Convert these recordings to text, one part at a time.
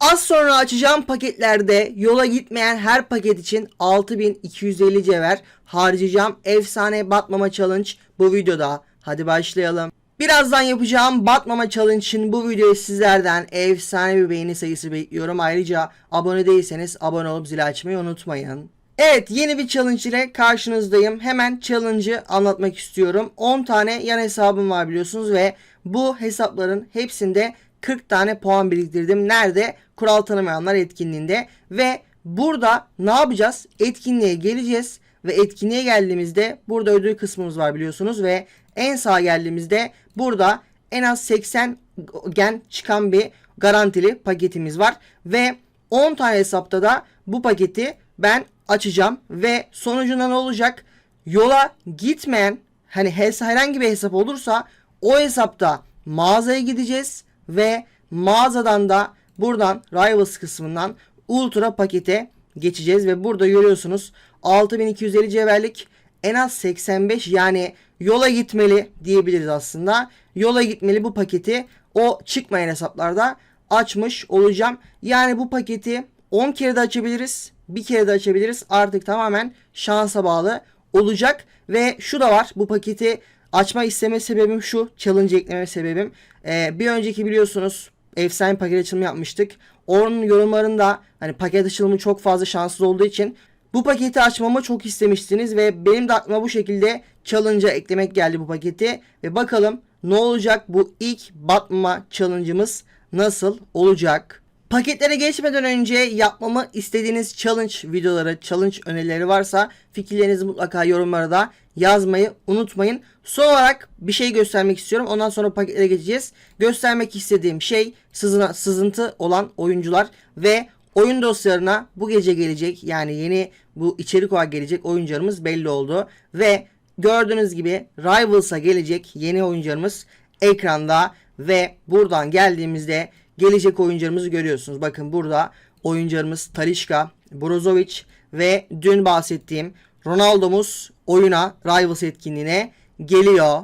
Az sonra açacağım paketlerde yola gitmeyen her paket için 6250 cevher harcayacağım. Efsane batmama challenge bu videoda. Hadi başlayalım. Birazdan yapacağım Batmama Challenge'ın bu videoyu sizlerden efsane bir beğeni sayısı bekliyorum. Ayrıca abone değilseniz abone olup zil açmayı unutmayın. Evet yeni bir challenge ile karşınızdayım. Hemen challenge'ı anlatmak istiyorum. 10 tane yan hesabım var biliyorsunuz ve bu hesapların hepsinde 40 tane puan biriktirdim. Nerede? Kural tanımayanlar etkinliğinde. Ve burada ne yapacağız? Etkinliğe geleceğiz. Ve etkinliğe geldiğimizde burada ödül kısmımız var biliyorsunuz. Ve en sağa geldiğimizde burada en az 80 gen çıkan bir garantili paketimiz var. Ve 10 tane hesapta da bu paketi ben açacağım. Ve sonucunda ne olacak? Yola gitmeyen hani herhangi bir hesap olursa o hesapta mağazaya gideceğiz ve mağazadan da buradan Rivals kısmından Ultra pakete geçeceğiz ve burada görüyorsunuz 6250 cevherlik en az 85 yani yola gitmeli diyebiliriz aslında. Yola gitmeli bu paketi o çıkmayan hesaplarda açmış olacağım. Yani bu paketi 10 kere de açabiliriz. Bir kere de açabiliriz. Artık tamamen şansa bağlı olacak. Ve şu da var. Bu paketi açma isteme sebebim şu. Challenge ekleme sebebim. Ee, bir önceki biliyorsunuz efsane paket açılımı yapmıştık. Onun yorumlarında hani paket açılımı çok fazla şanssız olduğu için bu paketi açmamı çok istemiştiniz ve benim de aklıma bu şekilde challenge'a eklemek geldi bu paketi. Ve bakalım ne olacak bu ilk batma challenge'ımız nasıl olacak? Paketlere geçmeden önce yapmamı istediğiniz challenge videoları, challenge önerileri varsa fikirlerinizi mutlaka yorumlara da yazmayı unutmayın. Son olarak bir şey göstermek istiyorum. Ondan sonra paketlere geçeceğiz. Göstermek istediğim şey sızına, sızıntı olan oyuncular ve oyun dosyalarına bu gece gelecek yani yeni bu içerik olarak gelecek oyuncularımız belli oldu. Ve gördüğünüz gibi Rivals'a gelecek yeni oyuncularımız ekranda ve buradan geldiğimizde gelecek oyuncularımızı görüyorsunuz. Bakın burada oyuncularımız Talişka, Brozovic ve dün bahsettiğim Ronaldo'muz oyuna Rivals etkinliğine geliyor.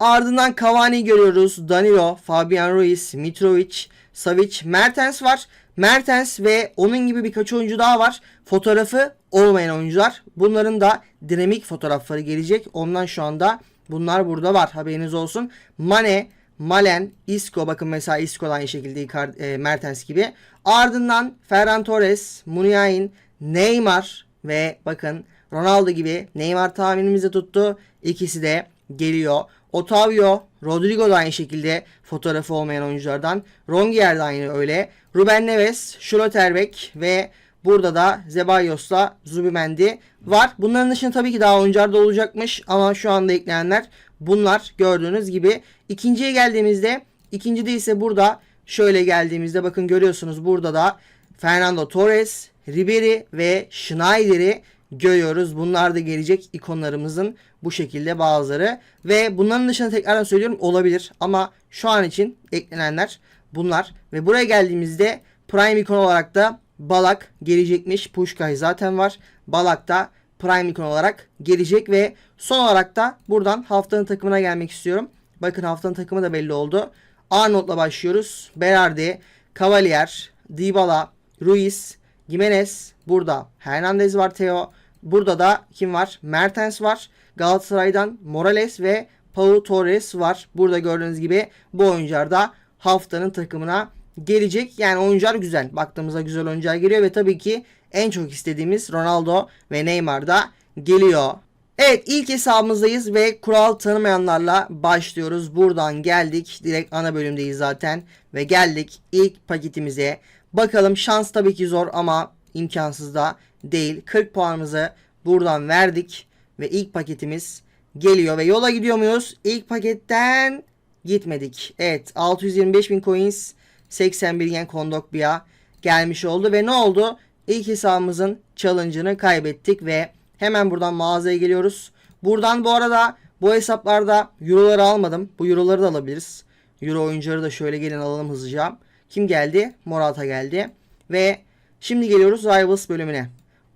Ardından Cavani görüyoruz. Danilo, Fabian Ruiz, Mitrovic, Savic, Mertens var. Mertens ve onun gibi birkaç oyuncu daha var. Fotoğrafı olmayan oyuncular. Bunların da dinamik fotoğrafları gelecek. Ondan şu anda bunlar burada var. Haberiniz olsun. Mane, Malen, Isco bakın mesela Isco aynı şekilde e, Mertens gibi. Ardından Ferran Torres, Muniain, Neymar ve bakın Ronaldo gibi Neymar tahminimizde tuttu. İkisi de geliyor. Otavio, Rodrigo da aynı şekilde fotoğrafı olmayan oyunculardan. Rongier de aynı öyle. Ruben Neves, Schlotterbeck ve burada da Zebayos'la Zubimendi var. Bunların dışında tabii ki daha oyuncular da olacakmış ama şu anda eklenenler bunlar gördüğünüz gibi. İkinciye geldiğimizde ikincide ise burada şöyle geldiğimizde bakın görüyorsunuz burada da Fernando Torres, Ribery ve Schneider'i görüyoruz. Bunlar da gelecek ikonlarımızın bu şekilde bazıları. Ve bunların dışında tekrardan söylüyorum olabilir. Ama şu an için eklenenler bunlar. Ve buraya geldiğimizde Prime ikon olarak da Balak gelecekmiş. Pushkay zaten var. Balak da Prime ikon olarak gelecek ve son olarak da buradan haftanın takımına gelmek istiyorum. Bakın haftanın takımı da belli oldu. Arnold'la başlıyoruz. Berardi, Cavalier, Dybala, Ruiz, Jimenez burada. Hernandez var Theo. Burada da kim var? Mertens var. Galatasaray'dan Morales ve Pau Torres var. Burada gördüğünüz gibi bu oyuncular da haftanın takımına gelecek. Yani oyuncular güzel. Baktığımızda güzel oyuncular geliyor ve tabii ki en çok istediğimiz Ronaldo ve Neymar da geliyor. Evet ilk hesabımızdayız ve kural tanımayanlarla başlıyoruz. Buradan geldik. Direkt ana bölümdeyiz zaten. Ve geldik ilk paketimize. Bakalım şans tabii ki zor ama imkansız da değil. 40 puanımızı buradan verdik. Ve ilk paketimiz geliyor. Ve yola gidiyor muyuz? İlk paketten gitmedik. Evet 625 bin coins 81 yen Kondogbia gelmiş oldu. Ve ne oldu? İlk hesabımızın challenge'ını kaybettik ve hemen buradan mağazaya geliyoruz. Buradan bu arada bu hesaplarda euroları almadım. Bu euroları da alabiliriz. Euro oyuncuları da şöyle gelin alalım hızlıca. Kim geldi? Morata geldi. Ve şimdi geliyoruz Rivals bölümüne.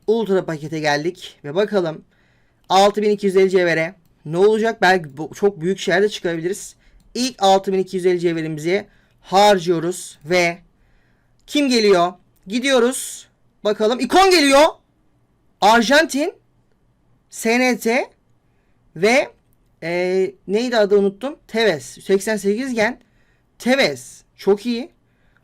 Ultra pakete geldik ve bakalım 6250 cevhere ne olacak? Belki çok büyük şeyler de çıkarabiliriz. İlk 6250 cevherimizi harcıyoruz ve Kim geliyor? Gidiyoruz. Bakalım. İkon geliyor. Arjantin. SNT. Ve e, neydi adı unuttum. Tevez. 88 gen. Tevez. Çok iyi.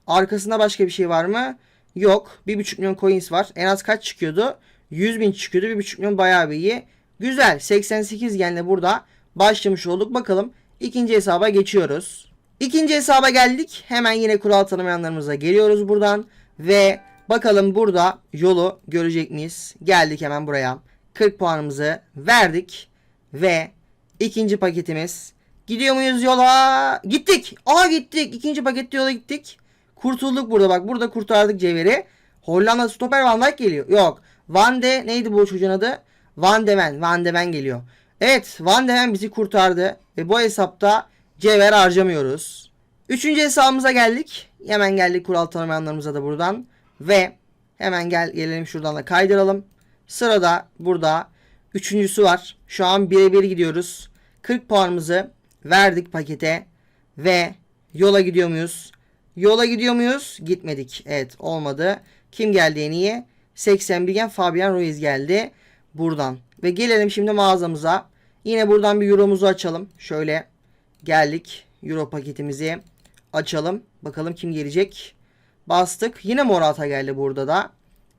Arkasında başka bir şey var mı? Yok. 1.5 milyon coins var. En az kaç çıkıyordu? 100 bin çıkıyordu. 1.5 milyon bayağı bir iyi. Güzel. 88 genle burada başlamış olduk. Bakalım ikinci hesaba geçiyoruz. İkinci hesaba geldik. Hemen yine kural tanımayanlarımıza geliyoruz buradan. Ve bakalım burada yolu görecek miyiz? Geldik hemen buraya. 40 puanımızı verdik. Ve ikinci paketimiz. Gidiyor muyuz yola? Gittik. Aa gittik. İkinci pakette yola gittik. Kurtulduk burada bak. Burada kurtardık Cevher'i. Hollanda stoper Van Dijk geliyor. Yok. Van de neydi bu çocuğun adı? Van de Ven. Van de Ven geliyor. Evet Van de Ven bizi kurtardı. Ve bu hesapta Cevher harcamıyoruz. Üçüncü hesabımıza geldik. Hemen geldik kural tanımayanlarımıza da buradan. Ve hemen gel gelelim şuradan da kaydıralım. Sırada burada üçüncüsü var. Şu an birebir gidiyoruz. 40 puanımızı verdik pakete. Ve yola gidiyor muyuz? Yola gidiyor muyuz? Gitmedik. Evet olmadı. Kim geldi en iyi? 81 gen Fabian Ruiz geldi. Buradan. Ve gelelim şimdi mağazamıza. Yine buradan bir euromuzu açalım. Şöyle geldik. Euro paketimizi açalım. Bakalım kim gelecek. Bastık. Yine Morata geldi burada da.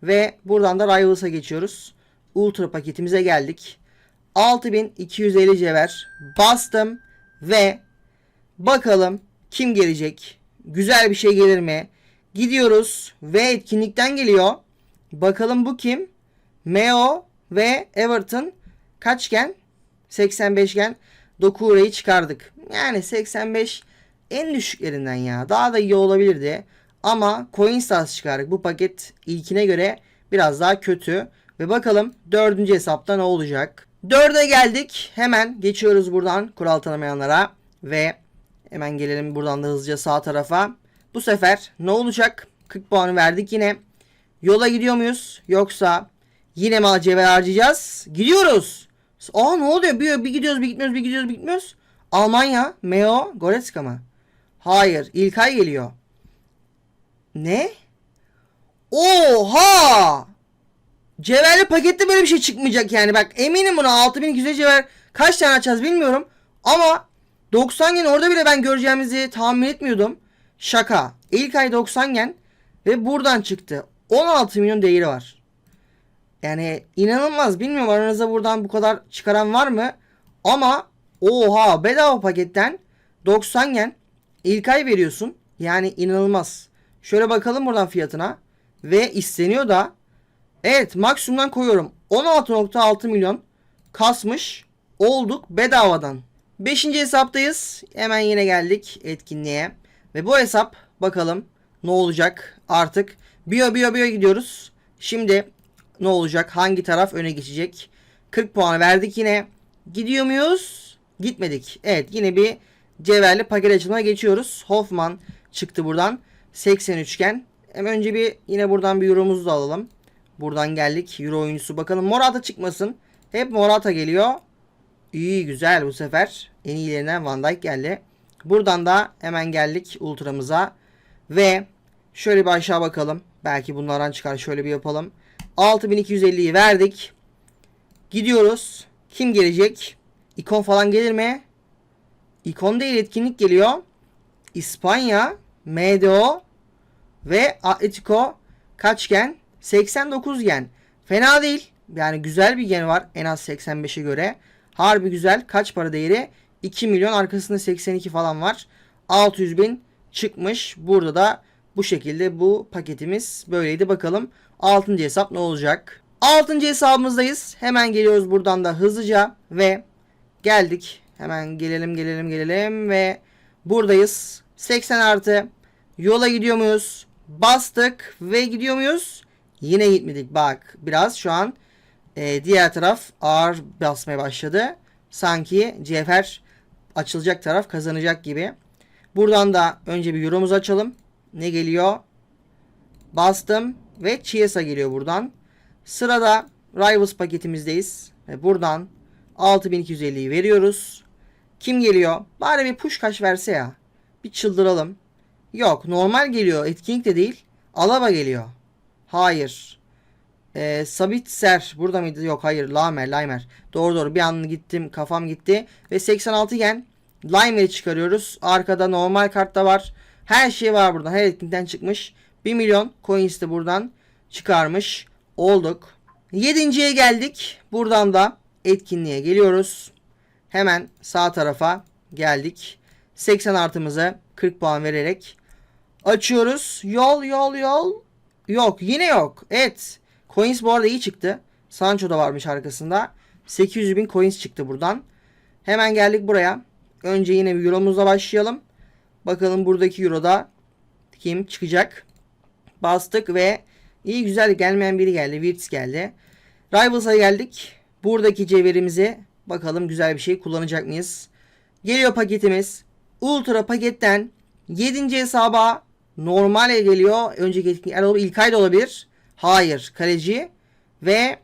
Ve buradan da Rivals'a geçiyoruz. Ultra paketimize geldik. 6250 cevher bastım ve bakalım kim gelecek? Güzel bir şey gelir mi? Gidiyoruz ve etkinlikten geliyor. Bakalım bu kim? Meo ve Everton kaçgen? 85 gen Dokure'yi çıkardık. Yani 85 en düşüklerinden ya. Daha da iyi olabilirdi. Ama Coinstas çıkardık. Bu paket ilkine göre biraz daha kötü. Ve bakalım dördüncü hesapta ne olacak? Dörde geldik. Hemen geçiyoruz buradan kural tanımayanlara. Ve hemen gelelim buradan da hızlıca sağ tarafa. Bu sefer ne olacak? 40 puanı verdik yine. Yola gidiyor muyuz? Yoksa yine mi cevher harcayacağız? Gidiyoruz. Aa ne oluyor? Bir, bir gidiyoruz bir gitmiyoruz bir gidiyoruz bir gitmiyoruz. Almanya. Meo. Goretzka mı? Hayır. İlkay geliyor. Ne? Oha! Cevherli pakette böyle bir şey çıkmayacak yani. Bak eminim buna 6200 cevher kaç tane açacağız bilmiyorum. Ama 90 gen orada bile ben göreceğimizi tahmin etmiyordum. Şaka. İlk ay 90 gen ve buradan çıktı. 16 milyon değeri var. Yani inanılmaz. Bilmiyorum aranızda buradan bu kadar çıkaran var mı? Ama oha bedava paketten 90 gen ilk ay veriyorsun. Yani inanılmaz. Şöyle bakalım buradan fiyatına. Ve isteniyor da Evet maksimumdan koyuyorum. 16.6 milyon kasmış olduk bedavadan. 5. hesaptayız. Hemen yine geldik etkinliğe. Ve bu hesap bakalım ne olacak artık. Bio bio bio gidiyoruz. Şimdi ne olacak? Hangi taraf öne geçecek? 40 puan verdik yine. Gidiyor muyuz? Gitmedik. Evet yine bir cevherli paket açılımına geçiyoruz. Hoffman çıktı buradan. 83 iken. Hem önce bir yine buradan bir euromuzu da alalım. Buradan geldik. Euro oyuncusu bakalım. Morata çıkmasın. Hep Morata geliyor. İyi güzel bu sefer. En iyilerinden Van Dijk geldi. Buradan da hemen geldik ultramıza. Ve şöyle bir aşağı bakalım. Belki bunlardan çıkar. Şöyle bir yapalım. 6250'yi verdik. Gidiyoruz. Kim gelecek? İkon falan gelir mi? İkon değil etkinlik geliyor. İspanya, MDO ve Atletico kaçgen? 89 gen. Fena değil. Yani güzel bir gen var en az 85'e göre. Harbi güzel. Kaç para değeri? 2 milyon arkasında 82 falan var. 600 bin çıkmış. Burada da bu şekilde bu paketimiz böyleydi. Bakalım 6. hesap ne olacak? 6. hesabımızdayız. Hemen geliyoruz buradan da hızlıca ve geldik. Hemen gelelim gelelim gelelim ve buradayız. 80 artı yola gidiyor muyuz? Bastık ve gidiyor muyuz? Yine gitmedik. Bak biraz şu an e, diğer taraf ağır basmaya başladı. Sanki cevher açılacak taraf kazanacak gibi. Buradan da önce bir euromuzu açalım. Ne geliyor? Bastım ve Chiesa geliyor buradan. Sırada Rivals paketimizdeyiz. Ve buradan 6250'yi veriyoruz. Kim geliyor? Bari bir push kaç verse ya. Bir çıldıralım. Yok normal geliyor. Etkinlik de değil. Alaba geliyor. Hayır. Ee, Sabitzer burada mıydı? Yok hayır. Lamer, Limer. Doğru doğru. Bir an gittim. Kafam gitti. Ve 86 gen Limer'i çıkarıyoruz. Arkada normal kartta var. Her şey var burada. Her etkinlikten çıkmış. 1 milyon coins de buradan çıkarmış olduk. Yedinciye geldik. Buradan da etkinliğe geliyoruz. Hemen sağ tarafa geldik. 80 artımızı 40 puan vererek açıyoruz. Yol yol yol. Yok yine yok. Evet. Coins bu arada iyi çıktı. Sancho da varmış arkasında. 800 bin coins çıktı buradan. Hemen geldik buraya. Önce yine bir euromuzla başlayalım. Bakalım buradaki euroda kim çıkacak. Bastık ve iyi güzel gelmeyen biri geldi. Wirtz geldi. Rivals'a geldik. Buradaki cevherimizi bakalım güzel bir şey kullanacak mıyız? Geliyor paketimiz. Ultra paketten 7. hesaba normale geliyor. Önceki etkinlik yani ilk ay da olabilir. Hayır. Kaleci ve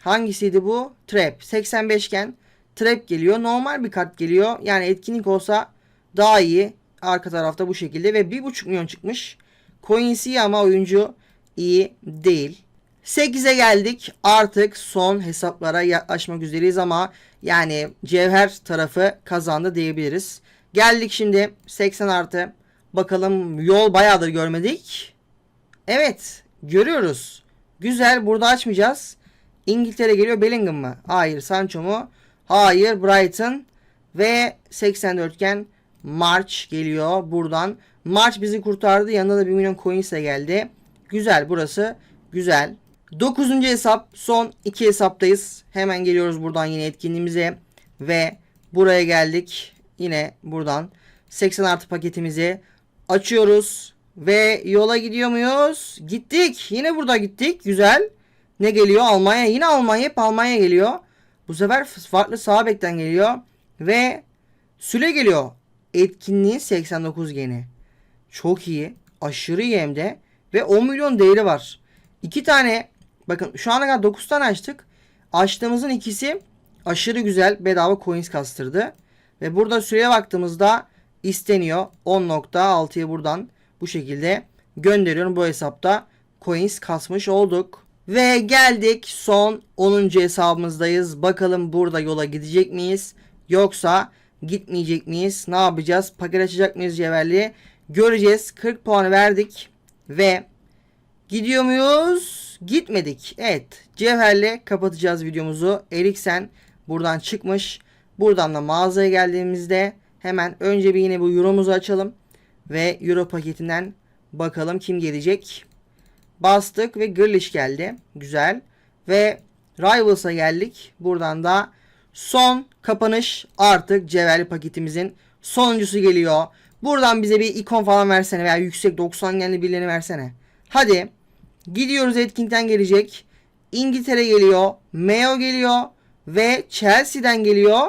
hangisiydi bu? Trap. 85 iken Trap geliyor. Normal bir kart geliyor. Yani etkinlik olsa daha iyi. Arka tarafta bu şekilde ve 1.5 milyon çıkmış. Coins iyi ama oyuncu iyi değil. 8'e geldik. Artık son hesaplara yaklaşmak üzereyiz ama yani cevher tarafı kazandı diyebiliriz. Geldik şimdi 80 artı. Bakalım yol bayağıdır görmedik. Evet görüyoruz. Güzel burada açmayacağız. İngiltere geliyor Bellingham mı? Hayır Sancho mu? Hayır Brighton ve 84 iken March geliyor buradan. March bizi kurtardı. Yanında da 1 milyon coins de geldi. Güzel burası. Güzel. 9. hesap. Son 2 hesaptayız. Hemen geliyoruz buradan yine etkinliğimize. Ve buraya geldik. Yine buradan 80 artı paketimizi açıyoruz. Ve yola gidiyor muyuz? Gittik. Yine burada gittik. Güzel. Ne geliyor? Almanya. Yine Almanya. Hep Almanya geliyor. Bu sefer farklı sağ bekten geliyor. Ve Süle geliyor. Etkinliğin 89 geni. Çok iyi. Aşırı iyi hem de. Ve 10 milyon değeri var. İki tane bakın şu ana kadar 9 tane açtık. Açtığımızın ikisi aşırı güzel bedava coins kastırdı. Ve burada süreye baktığımızda isteniyor. 10.6'ya buradan bu şekilde gönderiyorum. Bu hesapta coins kasmış olduk. Ve geldik son 10. hesabımızdayız. Bakalım burada yola gidecek miyiz? Yoksa gitmeyecek miyiz? Ne yapacağız? Paket açacak mıyız cevherli? Göreceğiz. 40 puan verdik. Ve gidiyor muyuz? Gitmedik. Evet. Cevherle kapatacağız videomuzu. Eriksen buradan çıkmış. Buradan da mağazaya geldiğimizde hemen önce bir yine bu euromuzu açalım. Ve euro paketinden bakalım kim gelecek. Bastık ve Grealish geldi. Güzel. Ve Rivals'a geldik. Buradan da son kapanış artık cevherli paketimizin sonuncusu geliyor. Buradan bize bir ikon falan versene veya yüksek 90 genli birilerini versene. Hadi. Gidiyoruz etkinlikten gelecek. İngiltere geliyor. Mayo geliyor. Ve Chelsea'den geliyor.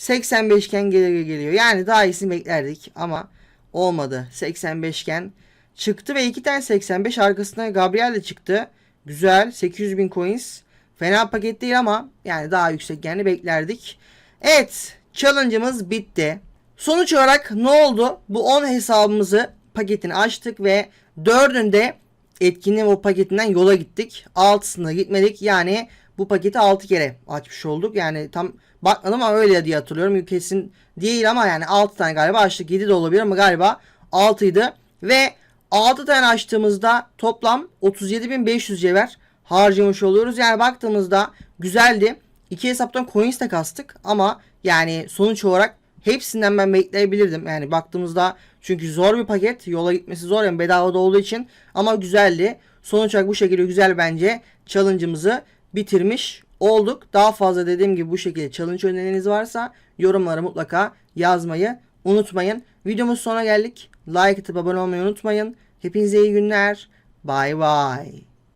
85 iken geliyor. Yani daha iyisini beklerdik ama olmadı. 85 iken çıktı ve iki tane 85 arkasında Gabriel de çıktı. Güzel. 800 bin coins. Fena paket değil ama yani daha yüksek yani beklerdik. Evet. Challenge'ımız bitti. Sonuç olarak ne oldu? Bu 10 hesabımızı paketini açtık ve 4'ünde etkinliğin o paketinden yola gittik. 6'sında gitmedik. Yani bu paketi 6 kere açmış olduk. Yani tam bakmadım ama öyle diye hatırlıyorum. Kesin değil ama yani 6 tane galiba açtık. 7 de olabilir ama galiba 6 idi. Ve 6 tane açtığımızda toplam 37.500 cevher harcamış oluyoruz. Yani baktığımızda güzeldi. İki hesaptan coins de kastık ama yani sonuç olarak hepsinden ben bekleyebilirdim. Yani baktığımızda çünkü zor bir paket. Yola gitmesi zor yani bedava da olduğu için ama güzeldi. Sonuç olarak bu şekilde güzel bence challenge'ımızı bitirmiş olduk. Daha fazla dediğim gibi bu şekilde challenge öneriniz varsa yorumlara mutlaka yazmayı unutmayın. Videomuz sona geldik. Like atıp abone olmayı unutmayın. Hepinize iyi günler. Bye bye.